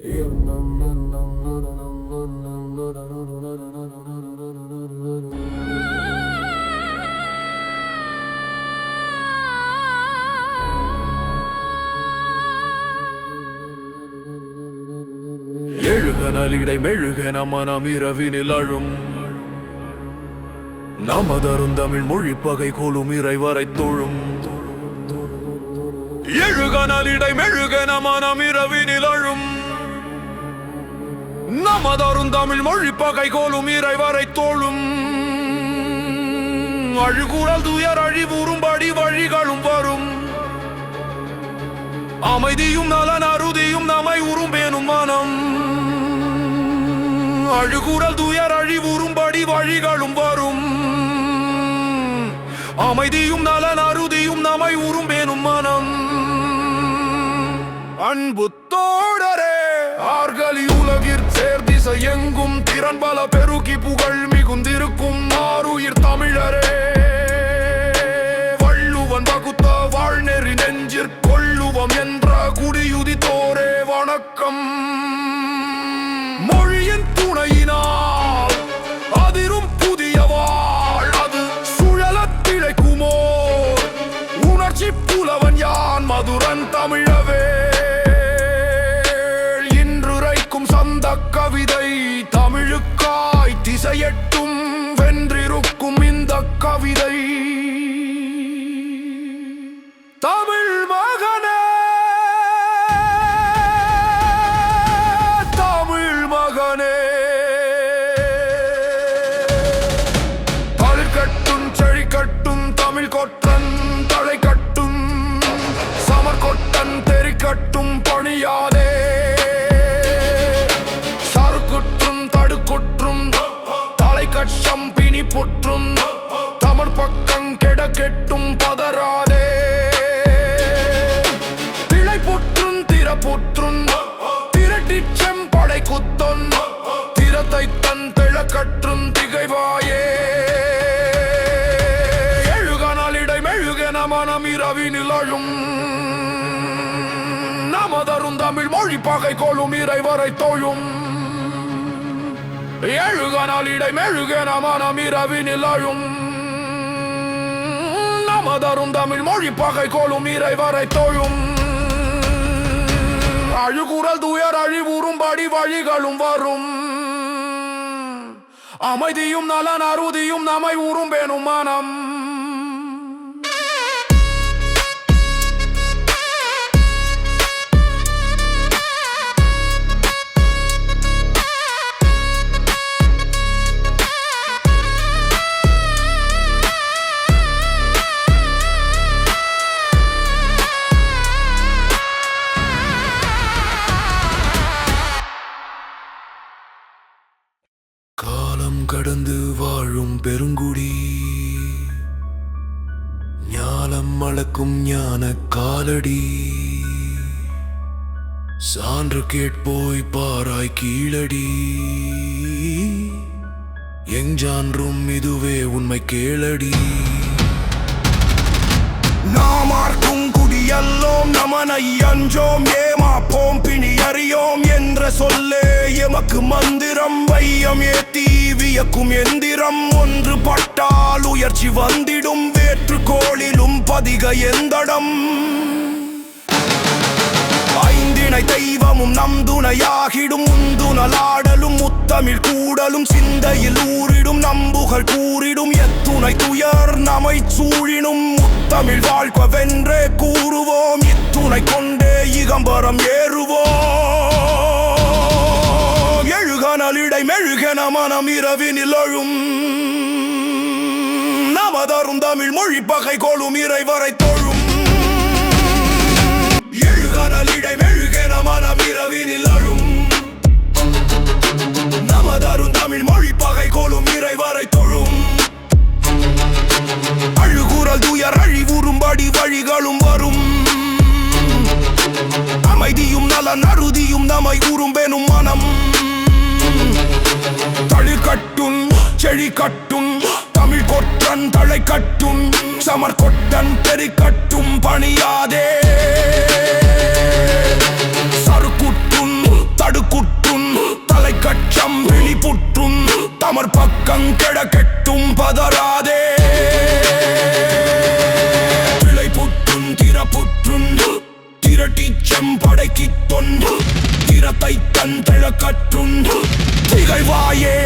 எழுக நலிடை மெழுக நம நம் இரவினில் அழும் நமதரும் தமிழ் மொழி பகை கோலும் இறைவரை தொழும். எழுக நலிடை மெழுக நம நம் இரவினில் அழும் நமதரும் தமிழ் மொழி பகை கோலும் இறைவரை தோழும் அழுகுழல் துயர் அழிவுறும்படி வழிகளும் வரும். அமைதியும் நலன் அறுதியும் நம்மை உரும்பேனும் மனம். அழுகுறல் துயர் அழிவுறும்படி வழிகளும் வரும். அமைதியும் நலன் அறுதியும் நம்மை உரும்பேனும் மனம். அன்பு தோழரே ஆர்கலி உலகிற் சேர்திசை எங்கும் திறன் பல பெருகி புகழ் மிகுந்திருக்கும் மாறுயிர் தமிழரே. வள்ளுவன் வகுத்த வாழ்நெறி நெஞ்சிற் கொள்ளுவம் என்ற குடியுதி தோரே வணக்கம். மொழியின் துணையினால் அதிரும் புதிய வாழ். அது சுழலத் திளைக்குமோ? உணர்ச்சி புலவன் யான் மதுரன் தமிழவே. தமிழுக்காய் வென்றிருக்கும் இந்த கவிதை. கெட்டும் பதறாதே. திளை புற்றும் திறப்புற்றும் திரட்டிச் செம்படை குத்தொன் திறத்தை தன் திழக்கற்றும் திகைவாயே. எழுக நாளிடை மெழுகென மனம் இரவினில் அழும். நமதரும் தமிழ் மொழி பகை கொள்ளும் இறைவரை தோழும். எழுகனால் இடை மெழுகென மனம் இரவினில் அழும். நமதரும் தமிழ் மொழி பகை கொள்ளும் இறைவரை தோழும் அழுகுறல் துயர் அழிவுறும்படி வழிகளும் வரும். அமைதியும் நலன் அறுதியும் நம்மை உரும்பேனும் மனம். வாழும் பெருங்குடி. ஞானம் அளக்கும் ஞான காலடி. சான்று கேட்போய் பாராய் கீழடி. எஞ்சான்றும் இதுவே உண்மை கேளடி. நாமார்க்கும் குடியல்லோம் நமனை அஞ்சோம் ஏமாப்போம் பிணி அறியோம் என்ற சொல்லே எமக்கு மந்திரம் வையம் ஏத்தி. வியக்கும் எந்திரம் ஒன்று பட்டால் உயர்ச்சி வந்திடும் வேற்று கோளிலும் பதிக எந்தடம். ஐந்திணை தெய்வமும் நம் துணையாகிடும் முந்துணலாடலும் முத்தமிழ் கூடலும் சிந்தையில் ஊறிடும் நம்புகள் கூறிடும் எத்துணை துயர் நமை சூழினும் முத்தமிழ் வாழ்க்கவென்றே கூறுவோம். இத்துணை கொண்டே இகம்பரம் ஏறுவோம் மனம் இரவினில் அழும் நமதரும் தமிழ் மொழி பகை கொள்ளும் இறைவரை தொழும். எழுகனலிடை மெழுகென மனம் இரவினில் நமதரும் தமிழ் மொழி பகை கோலும் இறைவரை தொழும். அழுகுறல் துயர் அழிவுறும்படி வழிகளும் வரும். அமைதியும் நலன் அறுதியும் நம்மை உரும்பெனும் மனம். கட்டும் செழி கட்டும் தமிழ் கொற்றன் தலை கட்டும் சமர் கொட்டன் தெரி கட்டும் பணியாதே. சருக்குற்றும் தடுக்குற்றும் தலை கட்சம் விழி புற்றும் தமர் பக்கம் கெட கெட்டும் பதறாதே. பிழை புற்றும் திறப்புற்றும் தொன்று திறத்தை தன் திழக்கற்றும் திகழ்வாயே.